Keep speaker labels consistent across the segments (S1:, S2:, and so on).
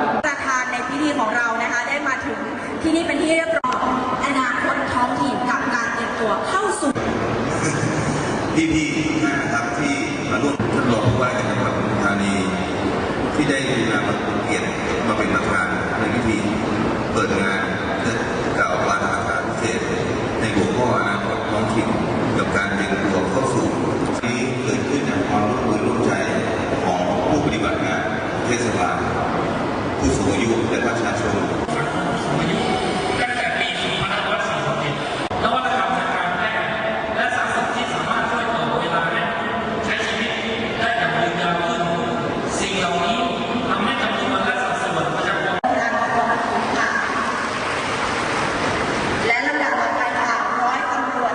S1: คุณครับ
S2: ประธานในพิธีของเรานะคะ ได้มาถึงที่นี่เป็นที่เรียบร้อยอนาคตท้องถิ่นกับการเตรียมตัวเข้าสู่
S3: พี่ๆนะครับที่มาร่วมท่านรองผู้ว่าการจังหวัดปทุมธานี ที่ได้นำมาเป็นเกียรติมาเป็นประธานในพิธีเปิดงานเพื่อกล่าวปาฐกถาพิเศษ ในหัวข้ออนาคตท้องถิ่นกับการเตรียมตัวเข้าสู่ที่เกิดขึ้นจากความร่วมมือร่วมใจของผู้ปฏิบัติงานเทศบาลผู้สูงอายุและประชาชน
S4: ตั้งแต่ปี 2540นวัตกรรมทางการแพทย์และสารสนเทศที่สามารถช่วยต่อเวลาและใช้ชีวิตได้อย่างยืนยาวขึ้น สิ่งเหล่านี้ทำให้จำนวนและสัดส่วนประชากร
S2: และลำดับต่อไปค่ะร้อยตำรวจ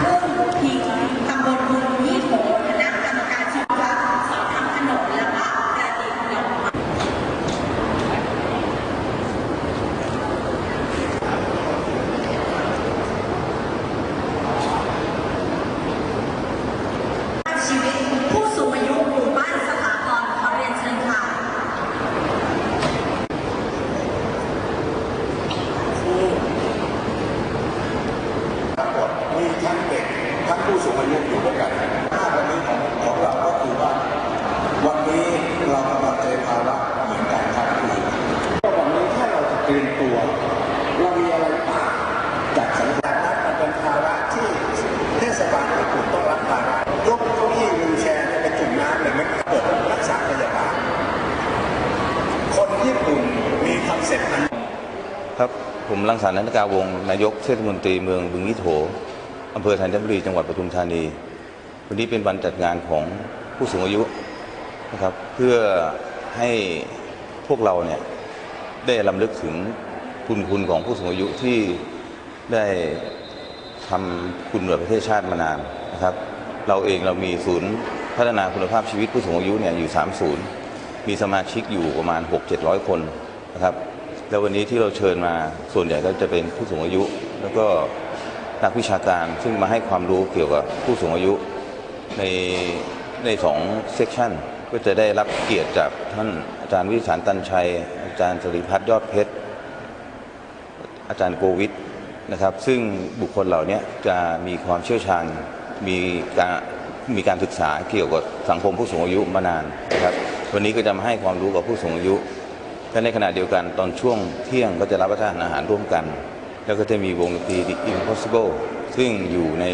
S2: พึ่งพิงตำบลบุญยี่โถคณะกรรมการชีวะสอบทำขนมและก็ประดิษฐ์ดอกไม้ชีวิตผู้สูงอายุหมู่บ้านสถาพรขอเรียนเชิญค่ะ
S5: ทั้งหมดมีทั้งเด็กทั้งผู้สูงอายุอยู่ด้วยกันภาพวันนี้ของของเราก็คือว่า วันนี้เรากำลังเจอภาระเหมือนกันครับคือวันนี้ถ้าเราจะเตรียมตัว เรามีอะไรต่างจากสัญญาณนั้นมันเป็นภาระที่เทศบาลญี่ปุ่นต้องรับภาระยกเก้าอี้วิวแชร์ไปจุ่มน้ำเลยไม่เปิดรักษาพยาบาลคนญี่ปุ่นมีคอนเซ็ปต์อัน
S3: ครับ ผมรังสรรค์นันทกาวงศ์นายกเทศมนตรีเมืองบึงยี่โถอำเภอธัญบุรีจังหวัดปทุมธานี วันนี้เป็นวันจัดงานของผู้สูงอายุนะครับเพื่อให้พวกเราเนี่ยได้ลำลึกถึงคุณคุณของผู้สูงอายุที่ได้ทำคุณเหนือประเทศชาติมานานนะครับ เราเองเรามีศูนย์พัฒนาคุณภาพชีวิตผู้สูงอายุเนี่ยอยู่ 3 ศูนย์ มีสมาชิกอยู่ประมาณ 6-700 คนนะครับ แล้ววันนี้ที่เราเชิญมาส่วนใหญ่ก็จะเป็นผู้สูงอายุ แล้วก็นักวิชาการซึ่งมาให้ความรู้เกี่ยวกับผู้สูงอายุในในสองเซกชันก็จะได้รับเกียรติจากท่านอาจารย์วิสารตันชัย อาจารย์สริพัฒน์ยอดเพชร อาจารย์โกวิทนะครับซึ่งบุคคลเหล่านี้จะมีความเชี่ยวชาญมีการมีการศึกษาเกี่ยวกับสังคมผู้สูงอายุมานานนะครับวันนี้ก็จะมาให้ความรู้กับผู้สูงอายุ และในขณะเดียวกันตอนช่วงเที่ยงก็จะรับประทานอาหารร่วมกัน แล้วก็จะมีวงดนตรี The Impossible ซึ่งอยู่ใน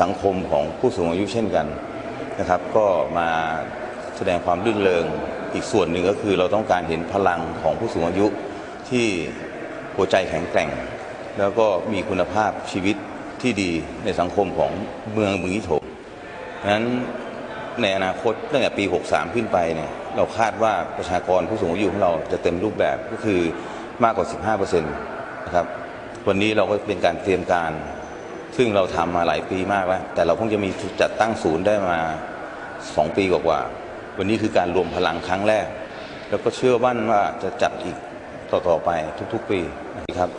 S3: สังคมของผู้สูงอายุเช่นกันนะครับ ก็มาแสดงความรื่นเริงอีกส่วนหนึ่งก็คือเราต้องการเห็นพลังของผู้สูงอายุที่หัวใจแข็งแกร่ง แล้วก็มีคุณภาพชีวิตที่ดีในสังคมของเมืองบึงยี่โถงนั้น ในอนาคตตั้งแต่ปี 63 ขึ้นไปเนี่ยเราคาดว่าประชากรผู้สูงอายุของเราจะเต็มรูปแบบก็คือมากกว่า 15%นะครับวันนี้เราก็เป็นการเตรียมการ ซึ่งเราทำมาหลายปีมากแล้ว แต่เราเพิ่งจะมีจัดตั้งศูนย์ได้มา 2 ปีกว่าๆวันนี้คือการรวมพลังครั้งแรก แล้วก็เชื่อมั่นว่าจะจัดอีกต่อๆไปทุกๆปีนะครับ